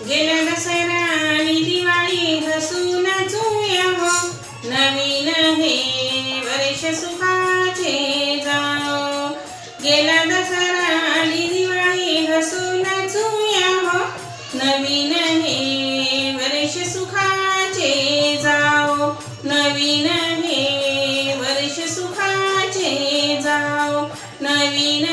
गेला दसरा आणि दिवाळी हसून नाचूया हो नवीन हे वर्ष सुखाचे जाओ गेला दसरा आणि दिवाळी हसून नाचूया हो नवीन हे वर्ष सुखाचे जाओ नवीन हे वर्ष सुखाचे जाओ नवीन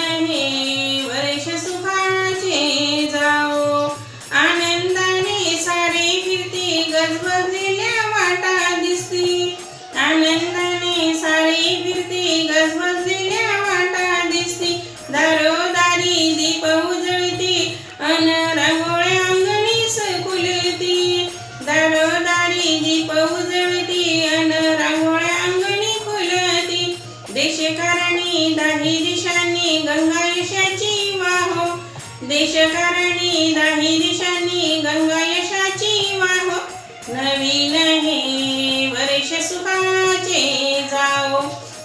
दारोदारी दीप उजळती अन रांगोळ्या अंगणी खुलती. देशकारणी दाही दिशांनी गंगा यशाची वाहो. देशकारणी दाही दिशांनी गंगा यशाची वाहो. नवीन हे वर्ष सुखाचे जाओ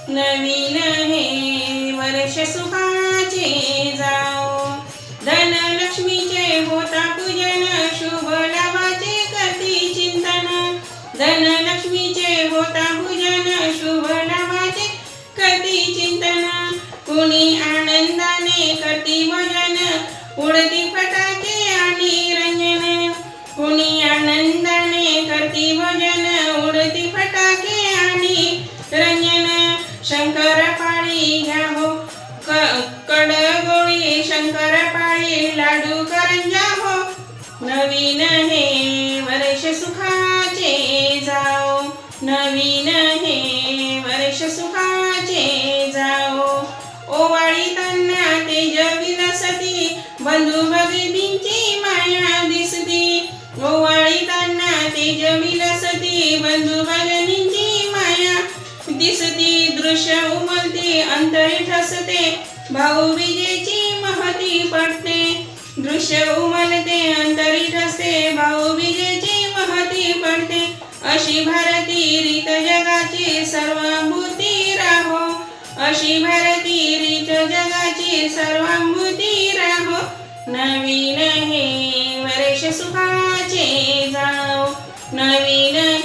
नवीन हे वर्ष सुखाचे जाओ धनलक्ष्मीचे होता पूजन शुभ कुणी आनंदाने करती भजन. उडती फटाके आणि रंजन. कुणी आनंदाने करती भजन. उडती फटाके आणि रंजन. शंकर पाळी घ्या हो. क- कडगोळी शंकर पाळी लाडू करंजा हो. नवीन हे वर्ष सुखाचे जाओ. नवीन हे दृश्य उमलते अंतरी ठसते भाऊ विजेची महती पडते. दृश्य उमलते अंतरी ठसते भाऊ विजेची महती पडते. अशी भारती रीत जगाची सर्वांभूती राहो. अशी भारती रीत जगाची सर्वांभूती राहो. नवीन हे वर्ष सुखाचे जाओ. नवीन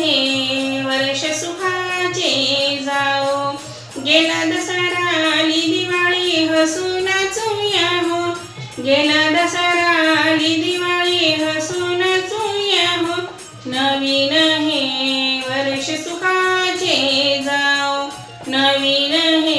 गेला दसरा आली दिवाळी हसू नाचूया हो. गेला दसरा आली दिवाळी हसू नाचूया हो. नवीन हे वर्ष सुखाचे जाओ नवीन हे